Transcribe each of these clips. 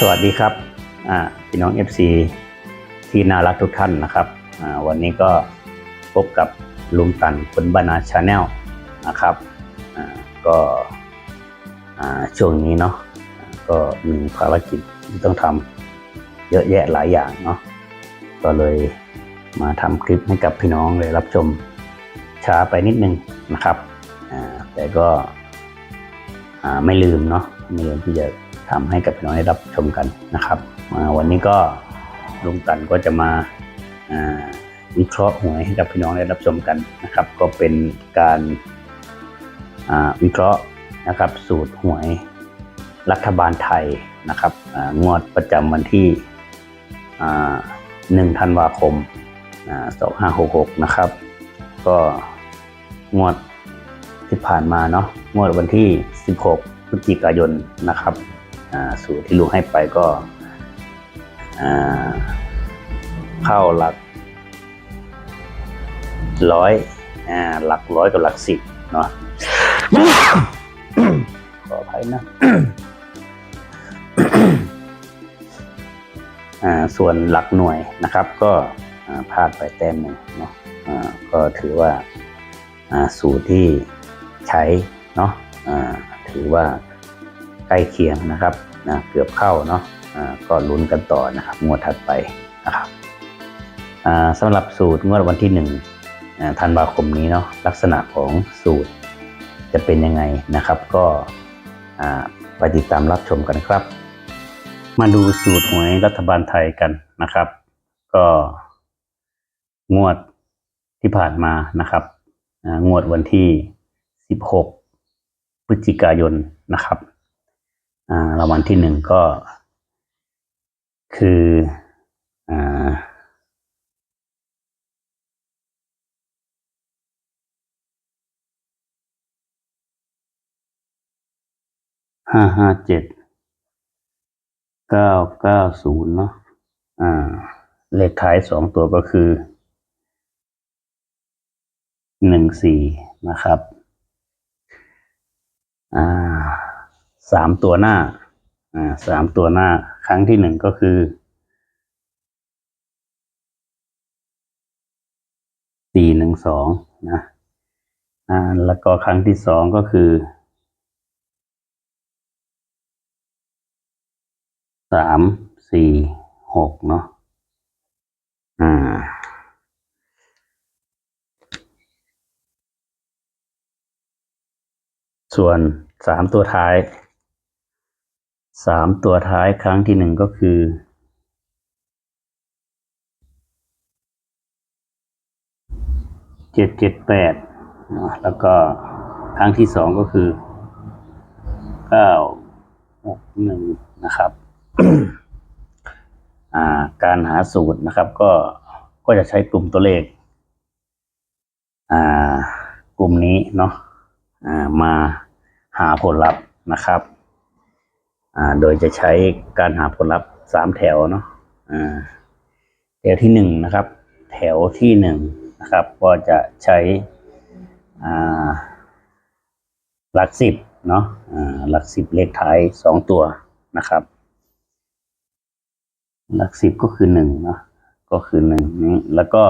สวัสดีครับพี่น้อง FC ที่น่ารักทุกท่านนะครับวันนี้ก็พบกับลุงตันคนบานาชาแนลนะครับก็ช่วงนี้เนาะก็มีภารกิจที่ต้องทำเยอะแยะหลายอย่างเนาะก็เลยมาทำคลิปให้กับพี่น้องเลยรับชมช้าไปนิดนึงนะครับแต่ก็ไม่ลืมเนาะไม่ลืมที่จะ ทำให้กับพี่น้องได้รับชมกันนะครับ วันนี้ก็ลุงตันก็จะมาวิเคราะห์หวยให้กับพี่น้องได้รับชมกันนะครับ ก็เป็นการวิเคราะห์นะครับสูตรหวยรัฐบาลไทยนะครับงวดประจำวันที่อ่าหนึ่งธันวาคมสองห้าหกหกนะครับ ก็งวดที่ผ่านมาเนาะงวดวันที่ 16พฤศจิกายนนะครับ สูตรที่ลุงให้ไปก็เข้าหลักร้อยหลักร้อยกับหลักสิบเนาะขออภัยนะส่วนหลักหน่วยนะครับ ก็พลาดไปแต้มหนึ่งเนาะก็ถือว่าสูตรที่ใช้เนาะถือว่า ล้เคียงนะครับนะเกือบเข้าเนาะอ่าก็ลุ้นกันต่อนะครับงวดถัดไปนะครับสำหรับสูตรงวดวันที่หนึ่งธันวาคมนี้เนาะลักษณะของสูตรจะเป็นยังไงนะครับ ก็ไปติดตามรับชมกันครับ มาดูสูตรหวยรัฐบาลไทยกันนะครับ ก็งวดที่ผ่านมานะครับงวดวันที่ 16 พฤศจิกายนนะครับ รางวัลที่หนึ่งก็ คืออห้าห้าเจ็ดเก้าเก้าศูนย์เนาะอ่า เลขท้ายสองตัวก็คือหนึ่งสี่นะครับ อ่า สามตัวหน้า อ่าสามตัวหน้า ครั้งที่หนึ่งก็คือสี่หนึ่งสองนะอ่าแล้วก็ครั้งที่สองก็คือสามสี่หกเนาะอ่าส่วนสามตัวท้าย สามตัวท้ายครั้งที่หนึ่งก็คือ เจ็ดเจ็ดแปด แล้วก็ครั้งที่สองก็คือเก้าหกหนึ่งนะครับาการหาสูตรนะครับ ก็ก็จะใช้กลุ่มตัวเลขอ่ากลุ่มนี้เนาะอ่ามาหาผลลัพธ์นะครับ โดยจะใช้การหาผลลัพธ์สามแถวเนาะแถวที่หนึ่งนะครับ แถวที่หนึ่งนะครับ ก็จะใช้หลักสิบเนาะหลักสิบเลขท้ายสองตัวนะครับ หลักสิบก็คือหนึ่งเนาะก็คือหนึ่งนี้แล้วก็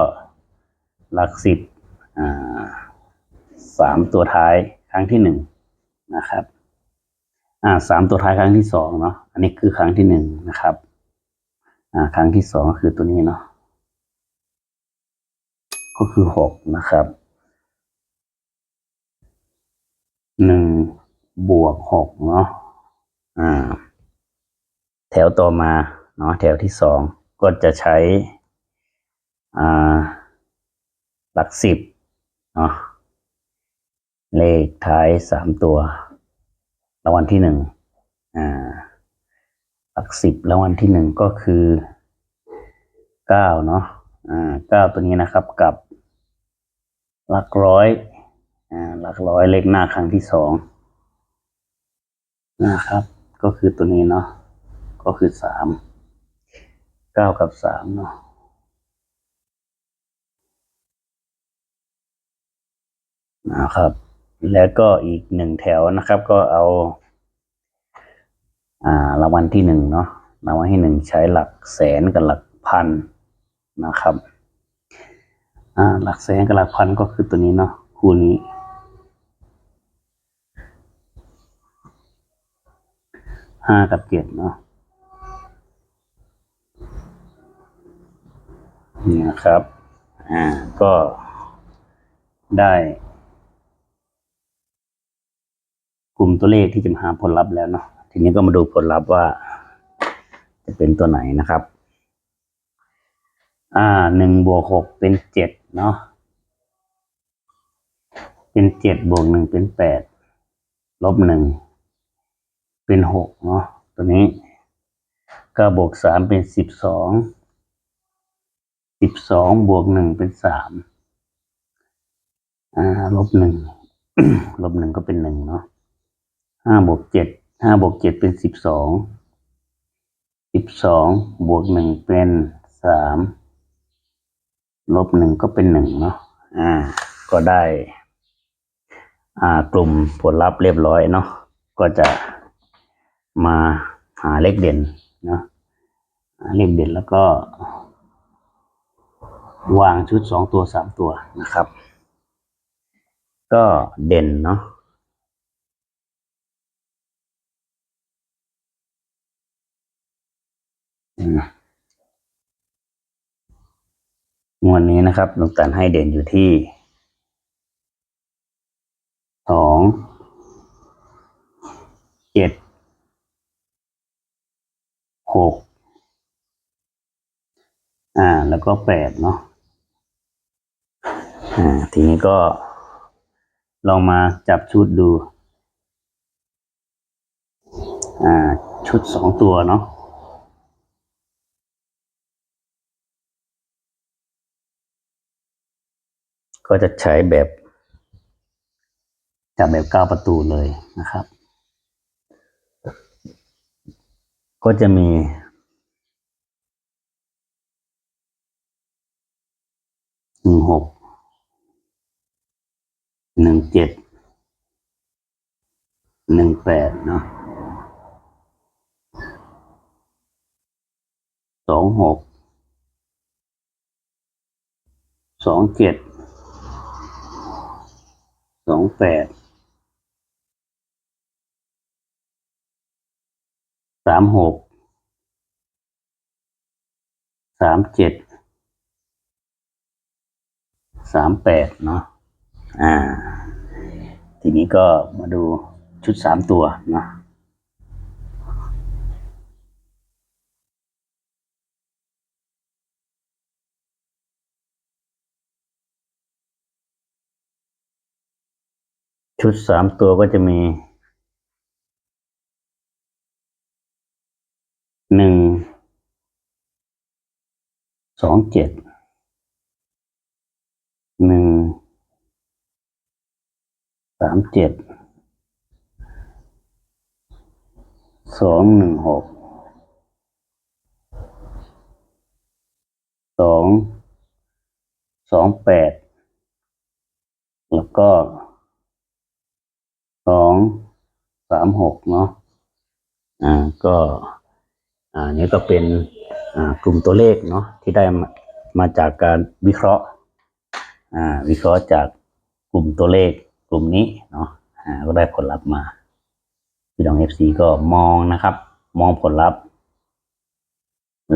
หลักสิบสามตัวท้ายครั้งที่หนึ่งนะครับ อ่าสามตัวท้ายครั้งที่สองเนาะอันนี้คือครั้งที่หนึ่งนะครับ อ่า ครั้งที่สองก็คือตัวนี้เนาะก็คือหกนะครับหนึ่งบวกหกเนาะอ่า แถวต่อมาเนาะแถวที่สองก็จะใช้อ่าหลักสิบเนาะเลขท้ายสามตัว รางวัลที่หนึ่งอ่าหลักสิบรางวัลที่หนึ่งก็คือเก้าเนาะอ่าเก้าตัวนี้นะครับกับหลักร้อยอ่าหลักร้อยเลขหน้าครั้งที่สองนะครับ ก็คือตัวนี้เนาะก็คือสามเก้ากับสามเนาะนะครับ แล้วก็อีกหนึ่งแถวนะครับ ก็เอา อ่ารางวัลที่หนึ่งเนาะรางวัลที่หนึ่งใช้หลักแสนกับหลักพันนะครับอ่าหลักแสนกับหลักพันก็คือตัวนี้เนาะคู่นี้ห้ากับเจ็ดเนาะนี่นะครับ อ่า ก็ได้ กลุ่มตัวเลขที่จะมาหาผลลัพธ์แล้วเนาะทีนี้ก็มาดูผลลัพธ์ว่า จะเป็นตัวไหนนะครับ อ่าหนึ่งบวกหกเป็นเจ็ดเนาะเป็นเจ็ดบวกหนึ่งเป็นแปดลบหนึ่งเป็นหกเนาะตัวนี้เก้าบวกสามเป็นสิบสองสิบสองบวกหนึ่งเป็นสามอ่าลบหนึ่งลบหนึ่งก็เป็นหนึ่งเนาะ ห้าบวกเจ็ดห้าบวกเจ็ดเป็นสิบสองสิบสองบวกหนึ่งเป็นสามลบหนึ่งก็เป็นหนึ่งเนาะอ่า ก็ได้ อ่ากลุ่มผลลัพธ์เรียบร้อยเนาะก็จะมาหาเลขเด่นเนาะเลขเด่นแล้วก็ วางชุดสองตัวสามตัวนะครับ ก็เด่นเนาะ อืม งวดนี้นะครับลุงตันให้เด่นอยู่ที่สองเจ็ดหกอ่า แล้วก็แปดเนาะอ่า ทีนี้ก็ลองมาจับชุดดู อ่า ชุดสองตัวเนาะ ก็จะใช้แบบจับแบบเก้าประตูเลยนะครับ ก็จะมี หนึ่งหก หนึ่งเจ็ด หนึ่งแปดเนาะสองหก สองเจ็ด สองแปดสามหกสามเจ็ดสามแปดเนาะอ่า ทีนี้ก็มาดูชุดสามตัวเนาะ ชุดสามตัวก็จะมีหนึ่งสองเจ็ดหนึ่งสามเจ็ดสองหนึ่งหกสองสองแปดแล้วก็ สองสามหกเนาะอ่าก็อ่านี่ก็เป็นอ่ากลุ่มตัวเลขเนาะที่ได้มามาจากการวิเคราะห์อ่าวิเคราะห์จากกลุ่มตัวเลขกลุ่มนี้เนาะอ่าก็ได้ผลลัพธ์มาพี่น้องเอฟซีก็มองนะครับ มองผลลัพธ์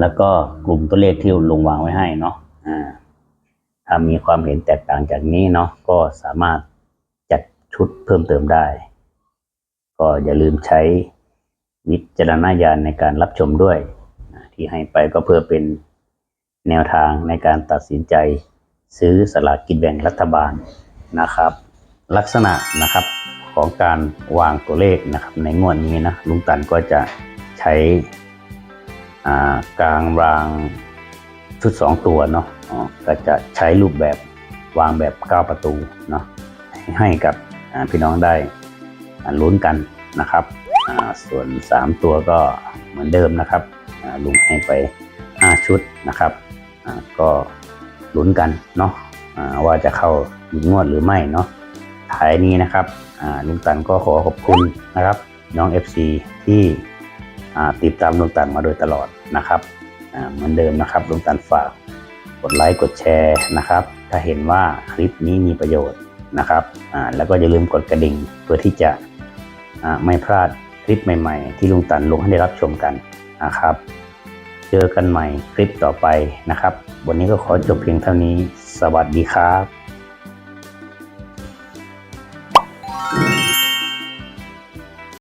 แล้วก็กลุ่มตัวเลขที่ลงวางไว้ให้เนาะอ่าถ้ามีความเห็นแตกต่างจากนี้เนาะก็สามารถ ชุดเพิ่มเติมได้ ก็อย่าลืมใช้วิจารณญาณในการรับชมด้วย ที่ให้ไปก็เพื่อเป็นแนวทางในการตัดสินใจซื้อสลากกินแบ่งรัฐบาลนะครับ ลักษณะนะครับของการวางตัวเลขนะครับ ในงวดนี้นะลุงตันก็จะใช้กลางรางชุด 2 ตัวเนาะก็จะใช้รูปแบบวางแบบ 9 ประตูเนาะให้กับ พี่น้องได้ลุ้นกันนะครับ ส่วน 3 ตัวก็เหมือนเดิมนะครับลุงให้ไป 5 ชุดนะครับ ก็ลุ้นกันเนาะว่าจะเข้าอีกงวดหรือไม่เนาะท้ายนี้นะครับลุงตันก็ขอขอบคุณนะครับ น้อง FC ที่อ่ติดตามลุงตันมาโดยตลอดนะครับเหมือนเดิมนะครับลุงตันฝากกดไลค์กดแชร์นะครับ ถ้าเห็นว่าคลิปนี้มีประโยชน์ นะครับแล้วก็อย่าลืมกดกระดิ่งเพื่อที่จะไม่พลาดคลิปใหม่ ๆ ที่ลุงตันลงให้ได้รับชมกันนะครับ เจอกันใหม่คลิปต่อไปนะครับ วันนี้ก็ขอจบเพียงเท่านี้ สวัสดีครับ